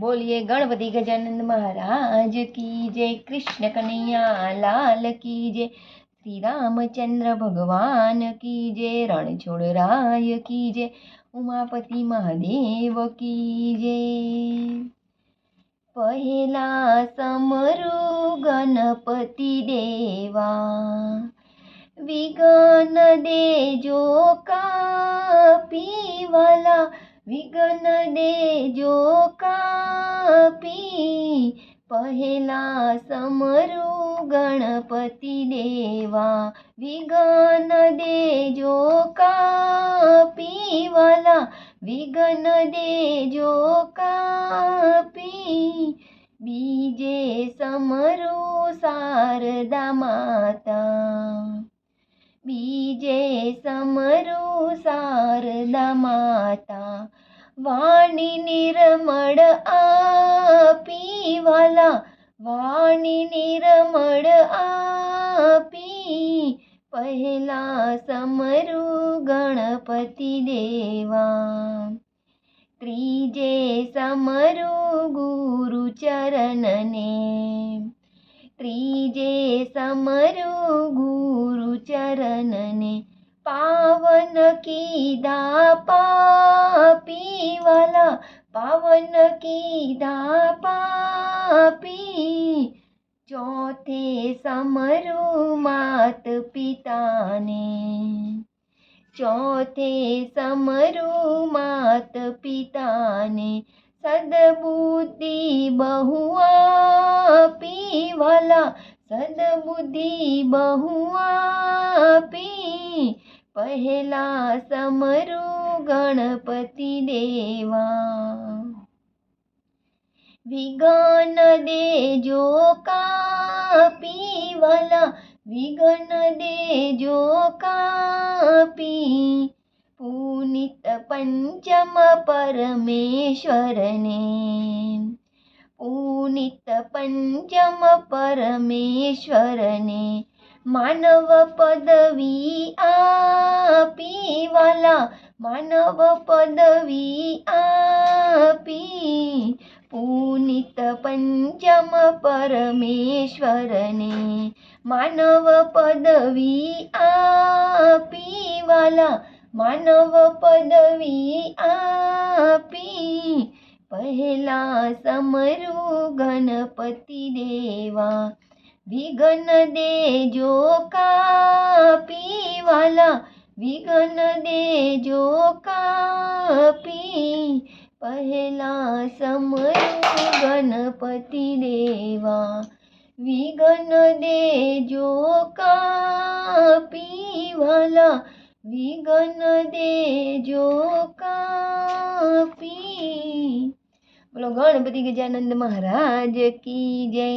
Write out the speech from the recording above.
બોલીએ ગણપતિ ગજાનંદ મહારાજ કી જય, કૃષ્ણ કનૈયા, લાલ કી જય શ્રી રામચંદ્ર ભગવાન કી જય રણછોડરાય કી જય, ઉમાપતિ મહાદેવ કી જય. પહેલા સમરુ ગણપતિ દેવા, વિઘન દેજો કાપી વાલા, વિઘન દેજો કાપી પહેલા સમરુ ગણપતિ દેવા, વિઘન દેજો કાપીવાલા વિઘન દેજો કાપી. બીજે સમરુ શારદા માતા, બીજે સમરુ શારદા માતા વાણી નિર્મળ આપી વાલા વાણી નિર્મળ આપી પહેલા સમરુ ગણપતિ દેવા. ત્રીજે સમરુ ગુરુ ચરણને. ત્રીજે સમરુ ગુરુ ચરણને. પાવન કીધા પાપી વાલા પાવન કીધા પાપી ચોથે સમરુ માત પિતાને ચોથે સમરુ માત પિતાને સદબુદ્ધિ બહુ આપી વાલા સદબુદ્ધિ બહુ पी પહેલા સમરુ ગણપતિ દેવા વિઘન દેજો કાપી વાલા, વિઘન દેજો કાપી. પુનિત પંચમ પરમેશ્વરને, પુનિત પંચમ પરમેશ્વરને, માનવ પદવી આ માનવ પદવી આપી, પુનિત પંચમ પરમેશ્વરને માનવ પદવી આપી, વાલા, માનવ પદવી આપી. પહેલા સમરુ ગણપતિ દેવા, વિઘન દેજો કાપી, વાલા વિઘન દેજો કાપી પહેલા સમય ગણપતિ દેવા વિઘન દેજો કાપી વાલા વિઘન દેજો કાપી બોલો ગણપતિ ગજાનંદ મહારાજ કી જય